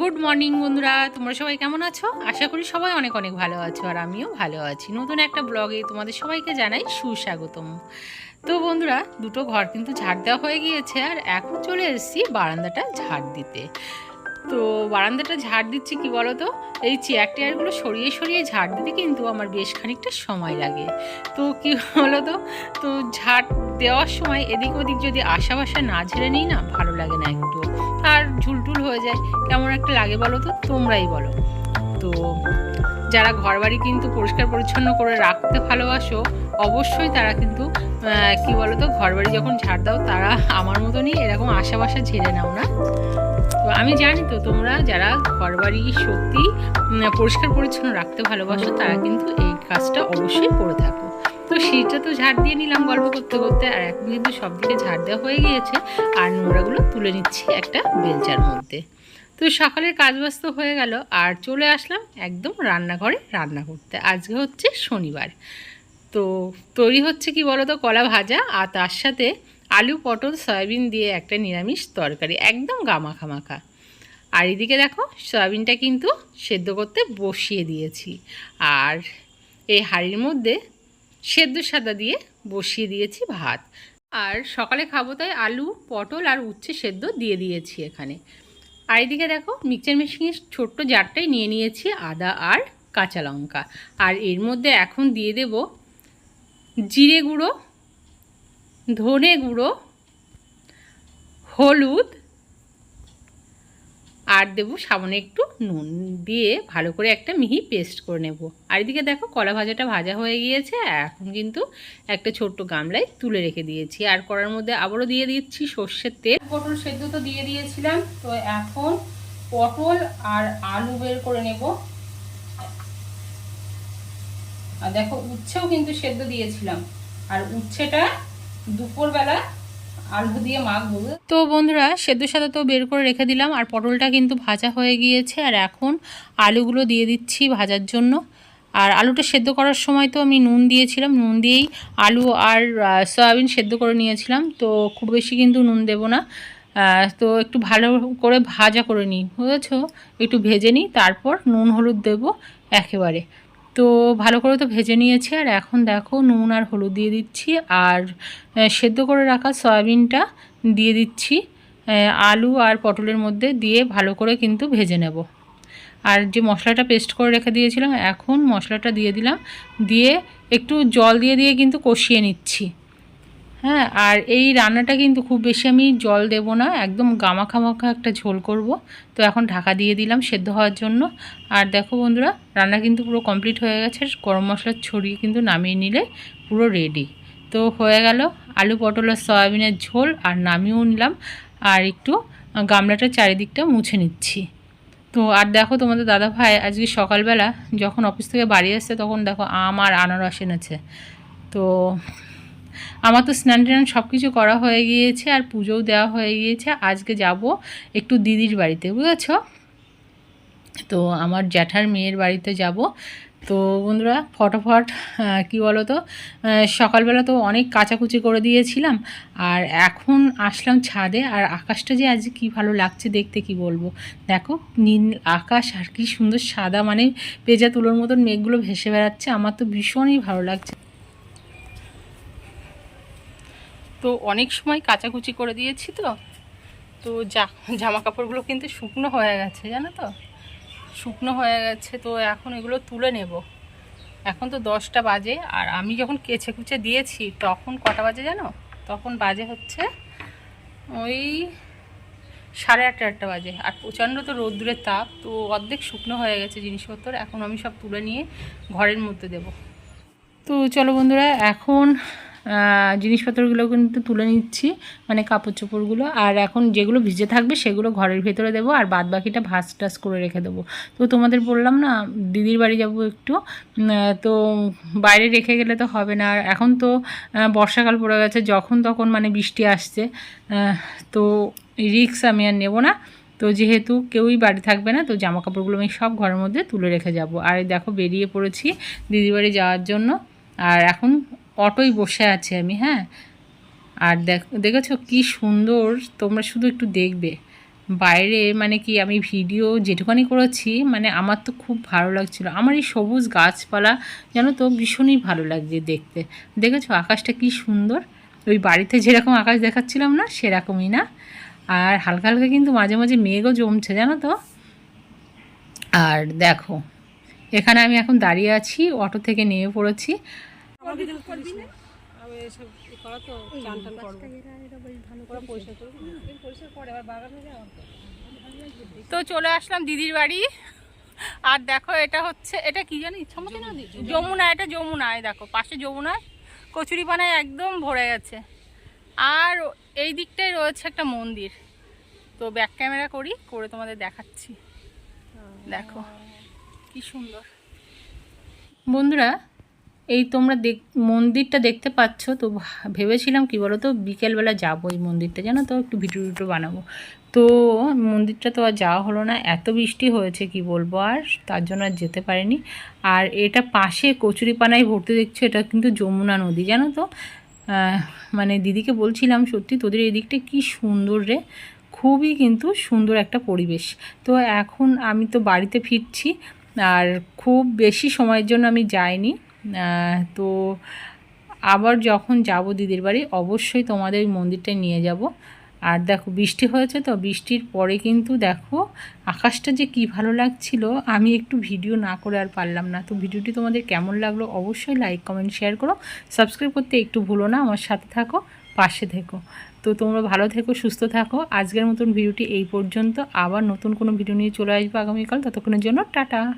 Good morning বন্ধুরা। তোমরা সবাই কেমন আছো? আশা করি সবাই অনেক অনেক ভালো আছো আর আমিও ভালো আছি। নতুন একটা ব্লগে তোমাদের সবাইকে জানাই সুস্বাগতম। তো বন্ধুরা, দুটো ঘর কিন্তু ঝাড় দেওয়া হয়ে গিয়েছে আর এখন চলে এসেছি বারান্দাটা ঝাড় দিতে। তো বারান্দাটা ঝাড় দিচ্ছি কি বলো তো এই চেয়ার টেয়ারগুলো সরিয়ে সরিয়ে ঝাড় দিতে কিন্তু আমার বেশ খানিকটা সময় লাগে। তো কি বলো তো তো ঝাড় দেওয়ার সময় এদিক ওদিক যদি আশা বাসা না ঝেড়ে নিই না, ভালো লাগে না একটু। আর ঝুলটুল হয়ে যায়। কেমন একটা লাগে বলো তো তোমরাই বলো। তো যারা ঘর বাড়ি কিন্তু পরিষ্কার পরিচ্ছন্ন করে রাখতে ভালোবাসো, অবশ্যই তারা কিন্তু কি বলো তো ঘর বাড়ি যখন ঝাড় দাও, তারা আমার মতনই এরকম আশা বাসা ঝেড়ে নাও না। তো আমি জানি তো তোমরা যারা ঘরবাড়ি সত্যি উম, পরিষ্কার পরিচ্ছন্ন রাখতে ভালোবাসো তারা কিন্তু এই কাজটা অবশ্যই করে থাকো। তো সেটা তো ঝাড় দিয়ে নিলাম গল্প করতে করতে আর এখন কিন্তু সব দিকে ঝাড় দেওয়া হয়ে গিয়েছে আর নোংরাগুলো তুলে নিচ্ছি একটা বেলচার মধ্যে। তো সকালের কাজ ব্যস্ত হয়ে গেল আর চলে আসলাম একদম রান্নাঘরে রান্না করতে। আজকে হচ্ছে শনিবার। তো তৈরি হচ্ছে কি বলো তো কলা ভাজা আর তার সাথে আলু, পটল, সয়াবিন দিয়ে একটা নিরামিষ তরকারি, একদম গামাখা মাখা। আর এদিকে দেখো, সয়াবিনটা কিন্তু সেদ্ধ করতে বসিয়ে দিয়েছি। আর এই হাঁড়ির মধ্যে সেদ্ধ সাদা দিয়ে বসিয়ে দিয়েছি ভাত। আর সকালে খাব তাই আলু, পটল আর উচ্ছে সেদ্ধ দিয়ে দিয়েছি এখানে। আর এদিকে দেখো, মিক্সচার মেশিনের ছোট্ট জারটাই নিয়ে নিয়েছি আদা আর কাঁচা লঙ্কা। আর এর মধ্যে এখন দিয়ে দেব জিরে গুঁড়ো ধনে গুঁড়ো, হলুদ, আর দেবো সামনে একটু নুন দিয়ে ভালো করে একটা মিহি পেস্ট করে নেব। আর এদিকে দেখো কলা ভাজাটা ভাজা হয়ে গিয়েছে এখন কিন্তু একটা ছোট্ট গামলায় তুলে রেখে দিয়েছি। আর কড়ার মধ্যে আবারও দিয়ে দিচ্ছি সর্ষের তেল। পটল সেদ্ধ তো দিয়ে দিয়েছিলাম, তো এখন পটল আর আলু বের করে নেব। আর দেখো উচ্ছেও কিন্তু সেদ্ধ দিয়েছিলাম, আর উচ্ছেটা দুপুরবেলা আলু দিয়ে মাখবো। তো বন্ধুরা, সেদ্ধ সাদা তো বের করে রেখে দিলাম, আর পটলটা কিন্তু ভাজা হয়ে গিয়েছে, আর এখন আলুগুলো দিয়ে দিচ্ছি ভাজার জন্য। আর আলুটা সেদ্ধ করার সময় তো আমি নুন দিয়েছিলাম, নুন দিয়েই আলু আর সয়াবিন সেদ্ধ করে নিয়েছিলাম, তো খুব বেশি কিন্তু নুন দেব না। তো একটু ভালো করে ভাজা করে নিই, বুঝেছ? একটু ভেজে নিই, তারপর নুন হলুদ দেব একেবারে। তো ভালো করে তো ভেজে নিয়েছি, আর এখন দেখো নুন আর হলুদ দিয়ে দিচ্ছি, আর সেদ্ধ করে রাখা সয়াবিনটা দিয়ে দিচ্ছি আলু আর পটলের মধ্যে দিয়ে ভালো করে কিন্তু ভেজে নেব। আর যে মশলাটা পেস্ট করে রেখে দিয়েছিলাম, এখন মশলাটা দিয়ে দিলাম, দিয়ে একটু জল দিয়ে দিয়ে কিন্তু কষিয়ে নিচ্ছি। হ্যাঁ আর এই রান্নাটা কিন্তু খুব বেশি আমি জল দেব না, একদম গামাখামাখা একটা ঝোল করব। তো এখন ঢাকা দিয়ে দিলাম সেদ্ধ হওয়ার জন্য। আর দেখো বন্ধুরা, রান্না কিন্তু পুরো কমপ্লিট হয়ে গেছে গরম মশলা ছড়িয়ে কিন্তু নামিয়ে নিলে পুরো রেডি তো হয়ে গেল আলু পটল আর সয়াবিনের ঝোল, আর নামিয়েও নিলাম। আর একটু গামলাটার চারিদিকটা মুছে নিচ্ছি। তো আর দেখো তোমাদের দাদা ভাই, আজকে সকালবেলা যখন অফিস থেকে বাড়ি আসছে, তখন দেখো আম আর আনারস এনেছে। তো আমার তো স্নান টান সব কিছু করা হয়ে গিয়েছে আর পুজোও দেওয়া হয়ে গিয়েছে। আজকে যাব একটু দিদির বাড়িতে, বুঝেছ? তো আমার জ্যাঠার মেয়ের বাড়িতে যাব। তো বন্ধুরা, ফটাফট কি বলো তো সকালবেলা তো অনেক কাচাকুচি করে দিয়েছিলাম আর এখন আসলাম ছাদে আর আকাশটা যে আজ কি ভালো লাগছে দেখতে কি বলব? দেখো, নীল আকাশ আর কি সুন্দর সাদা মানে পেজা তুলোর মতন মেঘগুলো ভেসে বেড়াচ্ছে। আমার তো ভীষণই ভালো লাগছে। তো অনেক সময় কাচাকুচি করে দিয়েছি তো। তো জা জামা কাপড়গুলো কিন্তু শুকনো হয়ে গেছে, জানো তো? শুকনো হয়ে গেছে, তো এখন এগুলো তুলে নেব। এখন তো দশটা বাজে, আর আমি যখন কেচে কুচে দিয়েছি, তখন কটা বাজে জানো? তখন বাজে হচ্ছে ওই সাড়ে আটটা আটটা বাজে। আর প্রচণ্ড তো রোদ্দুরের তাপ, তো অর্ধেক শুকনো হয়ে গেছে জিনিসপত্র। এখন আমি সব তুলে নিয়ে ঘরের মধ্যে দেব। তো চলো বন্ধুরা, এখন জিনিসপত্রগুলো কিন্তু তুলে নিচ্ছি মানে কাপড় চোপড়গুলো আর এখন যেগুলো ভিজে থাকবে সেগুলো ঘরের ভেতরে দেবো আর বাদ বাকিটা ভাস টাস করে রেখে দেবো। তো তোমাদের বললাম না, দিদির বাড়ি যাব একটু। তো বাইরে রেখে গেলে তো হবে না। আর এখন তো বর্ষাকাল পড়ে গেছে, যখন তখন মানে বৃষ্টি আসছে। তো রিক্স আমি আর নেব না। তো যেহেতু কেউই বাড়ি থাকবে না, তো জামা কাপড়গুলো আমি সব ঘরের মধ্যে তুলে রেখে যাব। আর দেখো বেরিয়ে পড়েছি দিদির বাড়ি যাওয়ার জন্য। আর এখন অটোই বসে আছি আমি হ্যাঁ? আর দেখ, দেখেছ কি সুন্দর? তোমরা শুধু একটু দেখবে। বাইরে মানে কি আমি ভিডিও যেটুকানি করেছি মানে আমার তো খুব ভালো লাগছিল। আমার এই সবুজ গাছপালা যেন তো ভীষণই ভালো লাগছে দেখতে। দেখেছ আকাশটা কি সুন্দর? ওই বাড়িতে যেরকম আকাশ দেখাচ্ছিলাম না, সেরকমই না? আর হালকা হালকা কিন্তু মাঝে মাঝে মেঘও জমছে, জানো তো? আর দেখো, এখানে আমি এখন দাঁড়িয়ে আছি, অটো থেকে নেমে পড়েছি। আমি এসব করা তো চান টান করব। ওরা পরিষ্কার। করব পরিষ্কার করে আবার বাগানে যাওয়া তো চলে আসলাম দিদির বাড়ি। আর দেখো এটা হচ্ছে এটা কি জানি? নদী যমুনা এটা যমুনা এই দেখো পাশে যমুনা কচুরি পানায় একদম ভরে গেছে। আর এই দিকটায় রয়েছে একটা মন্দির। তো ব্যাক ক্যামেরা করি করে তোমাদের দেখাচ্ছি। দেখো কি সুন্দর। বন্ধুরা এই তোমরা দেখ, মন্দিরটা দেখতে পাচ্ছ, তো ভেবেছিলাম কি বলো তো বিকেলবেলা যাব এই মন্দিরটা, জানো তো, একটু ভিডিও ভিডিও বানাবো। তো মন্দিরটা তো আর যাওয়া হলো না, এত বৃষ্টি হয়েছে কি বলব আর, তার জন্য আর যেতে পারিনি। আর এটা পাশে কচুরিপানায় ভর্তি দেখছ, এটা কিন্তু যমুনা নদী, জানো তো? মানে দিদিকে বলছিলাম, সত্যি তোদের এই দিকটা কি সুন্দর রে, খুবই কিন্তু সুন্দর একটা পরিবেশ। তো এখন আমি তো বাড়িতে ফিরছি, আর খুব বেশি সময়ের জন্য আমি যাইনি। তো আবার যখন যাব দিদির বাড়ি, অবশ্যই তোমাদের ওই মন্দিরটায় নিয়ে যাব। আর দেখো, বৃষ্টি হয়েছে তো, বৃষ্টির পরে কিন্তু দেখো, আকাশটা যে কি ভালো লাগছিল, আমি একটু ভিডিও না করে আর পারলাম না। তো ভিডিওটি তোমাদের কেমন লাগল অবশ্যই লাইক কমেন্ট শেয়ার করো। সাবস্ক্রাইব করতে একটু ভুলো না, আমার সাথে থাকো, পাশে থেকো। তো তোমরা ভালো থেকো, সুস্থ থাকো। আজকের মতন ভিডিওটি এই পর্যন্ত। আবার নতুন কোনো ভিডিও নিয়ে চলে আসব আগামীকাল। ততক্ষণের জন্য টাটা।